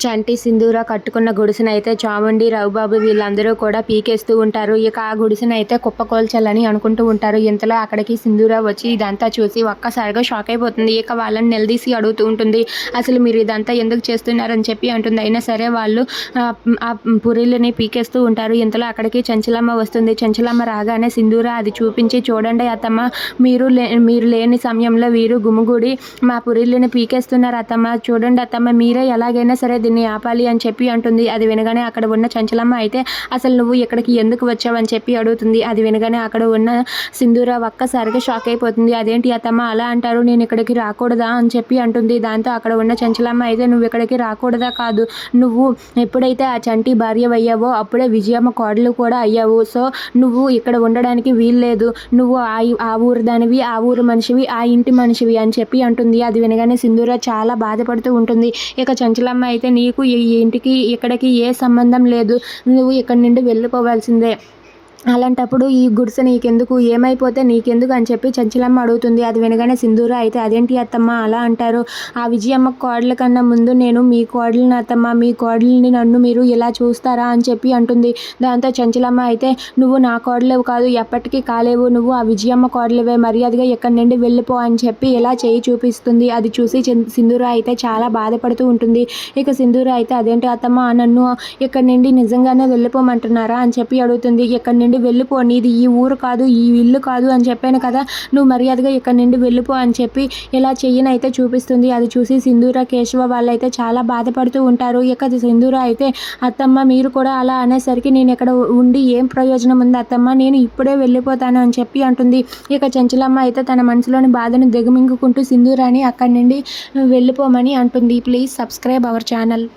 చంటి సింధూర కట్టుకున్న గుడిసెనైతే చాముండి రవిబాబు వీళ్ళందరూ కూడా పీకేస్తూ ఉంటారు. ఇక ఆ గుడిసెనైతే కుప్పకోల్చాలని అనుకుంటూ ఉంటారు. ఇంతలో అక్కడికి సింధూర వచ్చి ఇదంతా చూసి ఒక్కసారిగా షాక్ అయిపోతుంది. ఇక వాళ్ళని నిలదీసి అడుగుతూ ఉంటుంది. అసలు మీరు ఇదంతా ఎందుకు చేస్తున్నారని చెప్పి అంటుంది. అయినా సరే వాళ్ళు ఆ, పురీలని పీకేస్తూ ఉంటారు. ఇంతలో అక్కడికి చంచలమ్మ వస్తుంది. చంచలమ్మ రాగానే సింధూర అది చూపించి చూడండి అత్తమ్మ. మీరు లే మీరు లేని సమయంలో వీరు గుమిగూడి మా పురీలని పీకేస్తున్నారు అత్తమ్మ. చూడండి అత్తమ్మ మీరే ఎలాగైనా సరే దీన్ని ఆపాలి అని చెప్పి అంటుంది. అది వినగానే అక్కడ ఉన్న చంచలమ్మ అయితే అసలు నువ్వు ఇక్కడికి ఎందుకు వచ్చావని చెప్పి అడుగుతుంది. అది వినగానే అక్కడ ఉన్న సింధూర ఒక్కసారిగా షాక్ అయిపోతుంది. అదేంటి అత్తమ్మ అలా అంటారు? నేను ఇక్కడికి రాకూడదా? అని చెప్పి అంటుంది. దాంతో అక్కడ ఉన్న చంచలమ్మ అయితే నువ్వు ఇక్కడికి రాకూడదా కాదు. నువ్వు ఎప్పుడైతే ఆ చంటి భార్య అయ్యావో అప్పుడే విజయమ్మ కోడలు కూడా అయ్యావు. సో నువ్వు ఇక్కడ ఉండడానికి వీల్లేదు. నువ్వు ఆ ఆ ఊరు దానివి ఆ ఊరు మనిషివి ఆ ఇంటి మనిషివి అని చెప్పి అంటుంది. అది వినగానే సింధూర చాలా బాధపడుతూ ఉంటుంది. ఇక చంచలమ్మ అయితే నీకు ఈ ఇంటికి ఇక్కడికి ఏ సంబంధం లేదు. నువ్వు ఇక్కడి నుండి వెళ్ళిపోవాల్సిందే. అలాంటప్పుడు ఈ గుడిసె నీకెందుకు? ఏమైపోతే నీకెందుకు అని చెప్పి చంచలమ్మ అడుగుతుంది. అది వినగానే సింధూర అయితే అదేంటి అత్తమ్మ అలా అంటారు? ఆ విజయమ్మ కోడల కన్నా ముందు నేను మీ కోడలిని అత్తమ్మ మీ కోడలిని నన్ను మీరు ఇలా చూస్తారా అని చెప్పి అంటుంది. దాంతో చంచలమ్మ అయితే నువ్వు నా కోడలేవు కాదు ఎప్పటికీ కాలేవు. నువ్వు ఆ విజయమ్మ కోడలివే. మర్యాదగా ఎక్కడి నుండి వెళ్ళిపో అని చెప్పి ఇలా చేయి చూపిస్తుంది. అది చూసి సింధూర అయితే చాలా బాధపడుతూ ఉంటుంది. ఇక సింధూర అయితే అదేంటి అత్తమ్మ? నన్ను ఇక్కడి నుండి నిజంగానే వెళ్ళిపోమంటున్నారా? అని చెప్పి అడుగుతుంది. ఇక్కడి నుండి వెళ్ళిపో. నీది ఈ ఊరు కాదు ఈ ఇల్లు కాదు అని చెప్పాను కదా. నువ్వు మర్యాదగా ఇక్కడ నుండి వెళ్ళిపో అని చెప్పి ఇలా చెయ్యనైతే చూపిస్తుంది. అది చూసి సింధూర కేశవ వాళ్ళైతే చాలా బాధపడుతూ ఉంటారు. ఇక సింధూర అయితే అత్తమ్మ మీరు కూడా అలా అనేసరికి నేను ఇక్కడ ఉండి ఏం ప్రయోజనం ఉంది? అత్తమ్మ నేను ఇప్పుడే వెళ్ళిపోతాను అని చెప్పి అంటుంది. ఇక చంచలమ్మ అయితే తన మనసులోని బాధను దిగమింగుకుంటూ సింధూరాని అక్కడి నుండి వెళ్ళిపోమని అంటుంది. Please subscribe our channel.